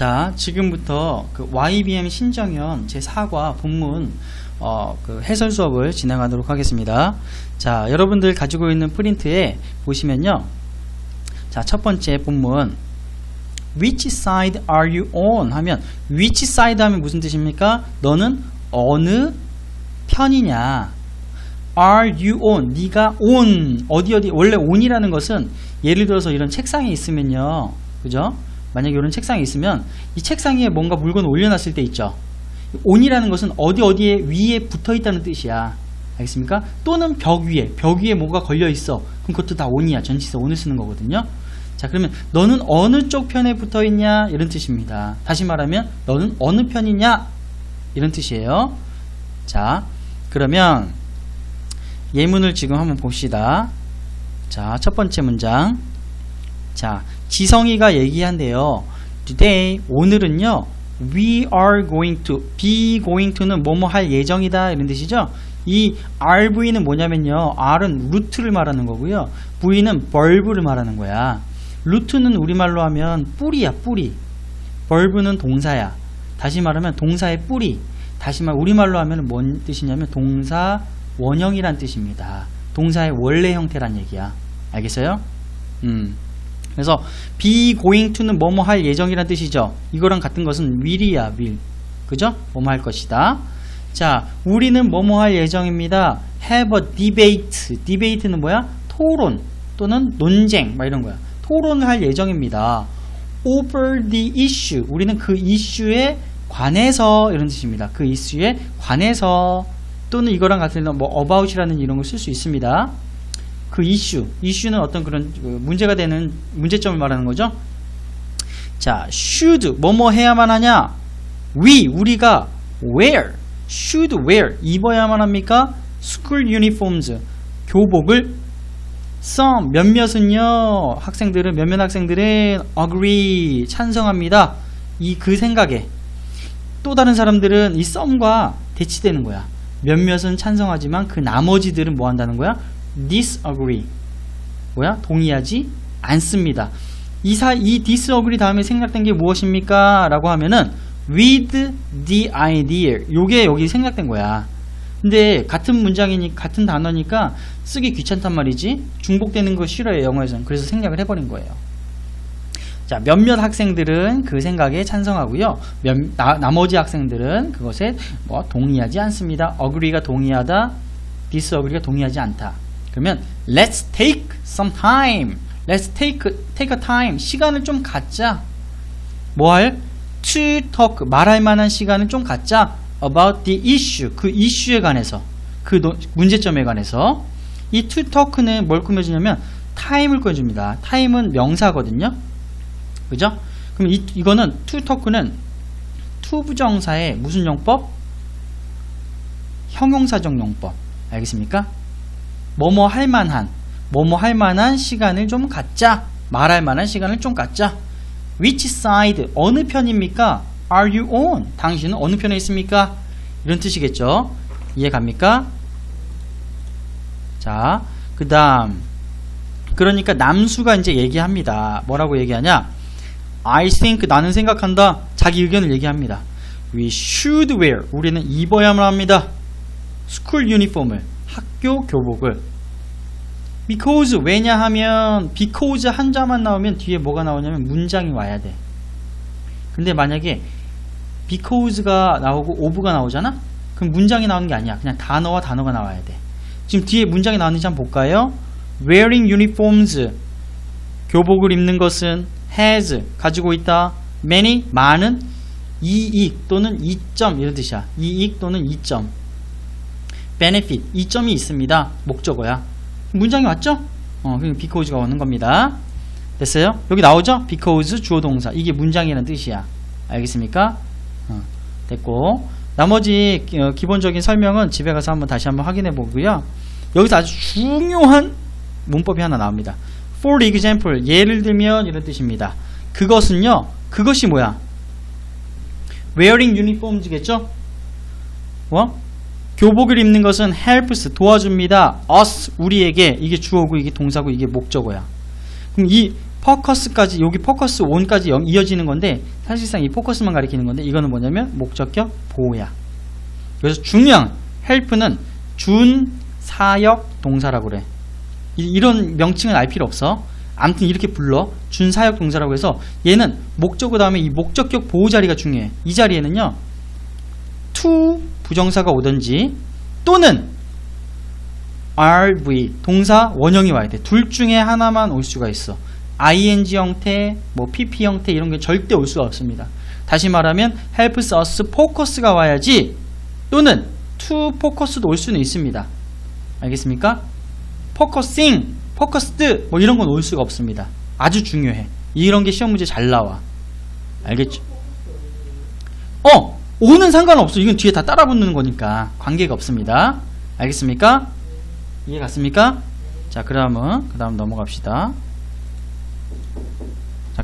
자, 지금부터 그 YBM 신정현 제4과 본문 어, 그 해설 수업을 진행하도록 하겠습니다. 자, 여러분들 가지고 있는 프린트에 보시면요. 자, 첫 번째 본문 Which side are you on? 하면 which side 하면 무슨 뜻입니까? 너는 어느 편이냐? Are you on? 네가 on 어디 어디 원래 on이라는 것은 예를 들어서 이런 책상에 있으면요, 그죠? 만약에 이런 책상에 있으면 이 책상 위에 뭔가 물건 올려놨을 때 있죠. on이라는 것은 어디 어디에 위에 붙어 있다는 뜻이야. 알겠습니까? 또는 벽 위에 벽 위에 뭐가 걸려 있어. 그럼 그것도 다 on이야. 전치사 on을 쓰는 거거든요. 자 그러면 너는 어느 쪽 편에 붙어 있냐 이런 뜻입니다. 다시 말하면 너는 어느 편이냐 이런 뜻이에요. 자 그러면 예문을 지금 한번 봅시다. 자, 첫 번째 문장. 자, 지성이가 얘기한대요. Today, 오늘은요, we are going to, be going to는 뭐뭐 할 예정이다. 이런 뜻이죠. 이 RV는 뭐냐면요. R은 루트를 말하는 거고요. V는 벌브를 말하는 거야. 루트는 우리말로 하면 뿌리야, 뿌리. 벌브는 동사야. 다시 말하면 동사의 뿌리. 다시 말 우리말로 하면 뭔 뜻이냐면 동사 원형이란 뜻입니다. 동사의 원래 형태란 얘기야. 알겠어요? 음. 그래서 be going to는 뭐뭐 할 예정이란 뜻이죠. 이거랑 같은 것은 will이야, will. 그죠? 뭐뭐 할 것이다. 자, 우리는 뭐뭐 할 예정입니다. have a debate. debate는 뭐야? 토론 또는 논쟁 막 이런 거야. 토론을 할 예정입니다. over the issue. 우리는 그 이슈에 관해서 이런 뜻입니다. 그 이슈에 관해서 또는 이거랑 같은 뭐 about이라는 이런 걸 쓸 수 있습니다. 그 이슈, 이슈는 어떤 그런 그 문제가 되는 문제점을 말하는 거죠. 자, should 뭐뭐 해야만 하냐? we 우리가 wear should wear 입어야만 합니까? school uniforms 교복을 some 몇몇은요 학생들은 몇몇 학생들은 agree 찬성합니다. 이 그 생각에 또 다른 사람들은 이 some과 대치되는 거야. 몇몇은 찬성하지만 그 나머지들은 뭐 한다는 거야? Disagree. 뭐야? 동의하지 않습니다. 이 사, 이 disagree 다음에 생략된 게 무엇입니까? 라고 하면은 with the idea. 요게 여기 생략된 거야. 근데 같은 문장이니 같은 단어니까 쓰기 귀찮단 말이지. 중복되는 거 싫어요, 영어에서는. 그래서 생략을 해버린 거예요. 자, 몇몇 학생들은 그 생각에 찬성하고요. 몇, 나, 나머지 학생들은 그것에 뭐 동의하지 않습니다. agree가 동의하다, disagree가 동의하지 않다. 그러면 let's take some time. let's take take a time. 시간을 좀 갖자. 뭐 할? to talk 말할 만한 시간을 좀 갖자. about the issue. 그 이슈에 관해서. 그 노- 문제점에 관해서. 이 to talk는 뭘 꾸며주냐면 time을 꾸며줍니다. time은 명사거든요. 그죠? 그럼 이, 이거는 to talk는 to 부정사의 무슨 용법? 형용사적 용법. 알겠습니까? 뭐뭐 할 만한, 뭐뭐 할 만한 시간을 좀 갖자. 말할 만한 시간을 좀 갖자. Which side? 어느 편입니까? Are you on? 당신은 어느 편에 있습니까? 이런 뜻이겠죠? 이해 갑니까? 자, 그 다음. 그러니까 남수가 이제 얘기합니다. 뭐라고 얘기하냐? I think 나는 생각한다. 자기 의견을 얘기합니다. We should wear 우리는 입어야만 합니다. school uniform을 학교 교복을 because 왜냐하면 because 한자만 나오면 뒤에 뭐가 나오냐면 문장이 와야 돼. 근데 만약에 because가 나오고 of가 나오잖아? 그럼 문장이 나오는 게 아니야. 그냥 단어와 단어가 나와야 돼. 지금 뒤에 문장이 나왔는지 한번 볼까요? wearing uniforms 교복을 입는 것은 has 가지고 있다. many 많은 이익 또는 이점 이런 뜻이야. 이익 또는 이점. Benefit 이점이 있습니다. 목적어야. 문장이 왔죠? 어, 그럼 because가 오는 겁니다. 됐어요? 여기 나오죠? because 주어 동사. 이게 문장이라는 뜻이야. 알겠습니까? 어, 됐고. 나머지 기- 어, 기본적인 설명은 집에 가서 한번 다시 한번 확인해 보고요. 여기서 아주 중요한 문법이 하나 나옵니다. For example, 예를 들면 이런 뜻입니다. 그것은요, 그것이 뭐야? wearing uniforms겠죠? 뭐? 교복을 입는 것은 helps 도와줍니다. us 우리에게 이게 주어고 이게 동사고 이게 목적어야. 그럼 이 포커스까지 여기 포커스 온까지 연- 이어지는 건데 사실상 이 포커스만 가리키는 건데 이거는 뭐냐면 목적격 보호야. 그래서 중요한 help는 준 사역 동사라고 그래. 이, 런 명칭은 알 필요 없어. 아무튼 이렇게 불러 준 사역 동사라고 해서 얘는 목적어 다음에 이 목적격 보호 자리가 중요해. 이 자리에는요 to 부정사가 오든지 또는 RV 동사 원형이 와야 돼. 둘 중에 하나만 올 수가 있어. ing 형태, 뭐 pp 형태 이런 게 절대 올 수가 없습니다. 다시 말하면 helps us focus가 와야지 또는 to focus도 올 수는 있습니다. 알겠습니까? focusing, focused 뭐 이런 건 올 수가 없습니다. 아주 중요해. 이런 게 시험 문제 잘 나와. 알겠죠? 어! 오는 상관없어. 이건 뒤에 다 따라 붙는 거니까 관계가 없습니다. 알겠습니까? 이해 갔습니까? 자, 그다음은 그다음 넘어갑시다.